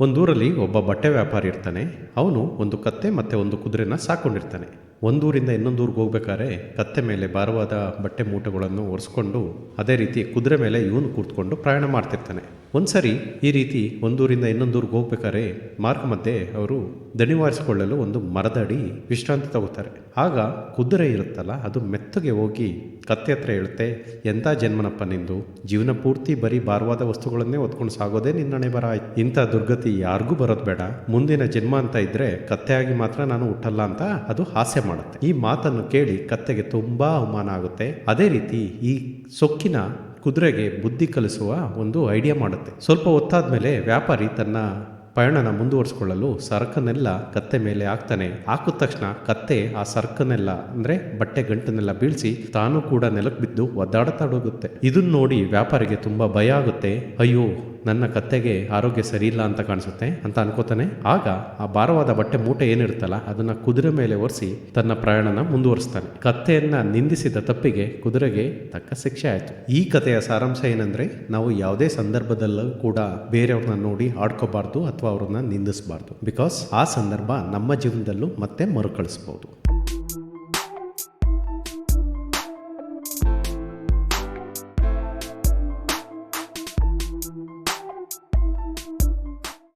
ಒಂದೂರಲ್ಲಿ ಒಬ್ಬ ಬಟ್ಟೆ ವ್ಯಾಪಾರಿ ಇರ್ತಾನೆ ಅವನು ಒಂದು ಕತ್ತೆ ಮತ್ತು ಒಂದು ಕುದುರೆನ ಸಾಕೊಂಡಿರ್ತಾನೆ. ಒಂದೂರಿಂದ ಇನ್ನೊಂದೂರಿಗೆ ಹೋಗ್ಬೇಕಾದ್ರೆ ಕತ್ತೆ ಮೇಲೆ ಭಾರವಾದ ಬಟ್ಟೆ ಮೂಟೆಗಳನ್ನು ಒರೆಸ್ಕೊಂಡು ಅದೇ ರೀತಿ ಕುದುರೆ ಮೇಲೆ ಇವನು ಕೂತ್ಕೊಂಡು ಪ್ರಯಾಣ ಮಾಡ್ತಿರ್ತಾನೆ. ಒಂದ್ಸರಿ ಈ ರೀತಿ ಒಂದೂರಿಂದ ಇನ್ನೊಂದೂರಿಗೆ ಹೋಗ್ಬೇಕಾದ್ರೆ ಮಾರ್ಗ ಮಧ್ಯೆ ಅವರು ದಣಿವಾರಿಸಿಕೊಳ್ಳಲು ಒಂದು ಮರದ ಅಡಿ ವಿಶ್ರಾಂತಿ ತಗೋತಾರೆ. ಆಗ ಕುದುರೆ ಇರುತ್ತಲ್ಲ, ಅದು ಮೆತ್ತಗೆ ಹೋಗಿ ಕತ್ತೆ ಹತ್ರ ಹೇಳುತ್ತೆ ಎಂಥ ಜನ್ಮನಪ್ಪ ನಿಂದು? ಜೀವನ ಪೂರ್ತಿ ಬರೀ ಭಾರವಾದ ವಸ್ತುಗಳನ್ನೇ ಹೊತ್ಕೊಂಡು ಸಾಗೋದೇ ನಿನ್ನಣೆ ಬರ ಆಯ್ತು ಇಂಥ ದುರ್ಗತಿ ಯಾರಿಗೂ ಬರೋದು ಬೇಡ. ಮುಂದಿನ ಜನ್ಮ ಅಂತ ಇದ್ರೆ ಕತ್ತೆಯಾಗಿ ಮಾತ್ರ ನಾನು ಹುಟ್ಟಲ್ಲ ಅಂತ ಅದು ಹಾಸ್ಯ ಮಾಡುತ್ತೆ. ಈ ಮಾತನ್ನು ಕೇಳಿ ಕತ್ತೆಗೆ ತುಂಬಾ ಅವಮಾನ ಆಗುತ್ತೆ. ಅದೇ ರೀತಿ ಈ ಸೊಕ್ಕಿನ ಕುದುರೆಗೆ ಬುದ್ಧಿ ಕಲಿಸುವ ಒಂದು ಐಡಿಯಾ ಮಾಡುತ್ತೆ. ಸ್ವಲ್ಪ ಹೊತ್ತಾದ್ಮೇಲೆ ವ್ಯಾಪಾರಿ ತನ್ನ ಪಯಣನ ಮುಂದುವರಿಸಿಕೊಳ್ಳಲು ಸರಕನ್ನೆಲ್ಲ ಕತ್ತೆ ಮೇಲೆ ಹಾಕ್ತಾನೆ. ಹಾಕಿದ ತಕ್ಷಣ ಕತ್ತೆ ಆ ಸರಕನ್ನೆಲ್ಲ, ಅಂದ್ರೆ ಬಟ್ಟೆ ಗಂಟನ್ನೆಲ್ಲ ಬೀಳಿಸಿ ತಾನು ಕೂಡ ನೆಲಕ್ಕೆ ಬಿದ್ದು ಒದ್ದಾಡತಾಡೋಗುತ್ತೆ ಇದನ್ನ ನೋಡಿ ವ್ಯಾಪಾರಿಗೆ ತುಂಬಾ ಭಯ ಆಗುತ್ತೆ. ಅಯ್ಯೋ ನನ್ನ ಕತ್ತೆಗೆ ಆರೋಗ್ಯ ಸರಿಯಿಲ್ಲ ಅಂತ ಕಾಣಿಸುತ್ತೆ ಅಂತ ಅನ್ಕೋತಾನೆ. ಆಗ ಆ ಭಾರವಾದ ಬಟ್ಟೆ ಮೂಟೆ ಏನಿರುತ್ತಲ್ಲ, ಅದನ್ನ ಕುದುರೆ ಮೇಲೆ ಒರೆಸಿ ತನ್ನ ಪ್ರಯಾಣನ ಮುಂದುವರಿಸ್ತಾನೆ. ಕತ್ತೆಯನ್ನ ನಿಂದಿಸಿದ ತಪ್ಪಿಗೆ ಕುದುರೆಗೆ ತಕ್ಕ ಶಿಕ್ಷೆ ಆಯಿತು. ಈ ಕಥೆಯ ಸಾರಾಂಶ ಏನಂದ್ರೆ, ನಾವು ಯಾವುದೇ ಸಂದರ್ಭದಲ್ಲೂ ಕೂಡ ಬೇರೆಯವ್ರನ್ನ ನೋಡಿ ಆಡ್ಕೋಬಾರ್ದು ಅಥವಾ ಅವ್ರನ್ನ ನಿಂದಿಸಬಾರ್ದು. ಬಿಕಾಸ್ ಆ ಸಂದರ್ಭ ನಮ್ಮ ಜೀವನದಲ್ಲೂ ಮತ್ತೆ ಮರುಕಳಿಸ್ಬೋದು.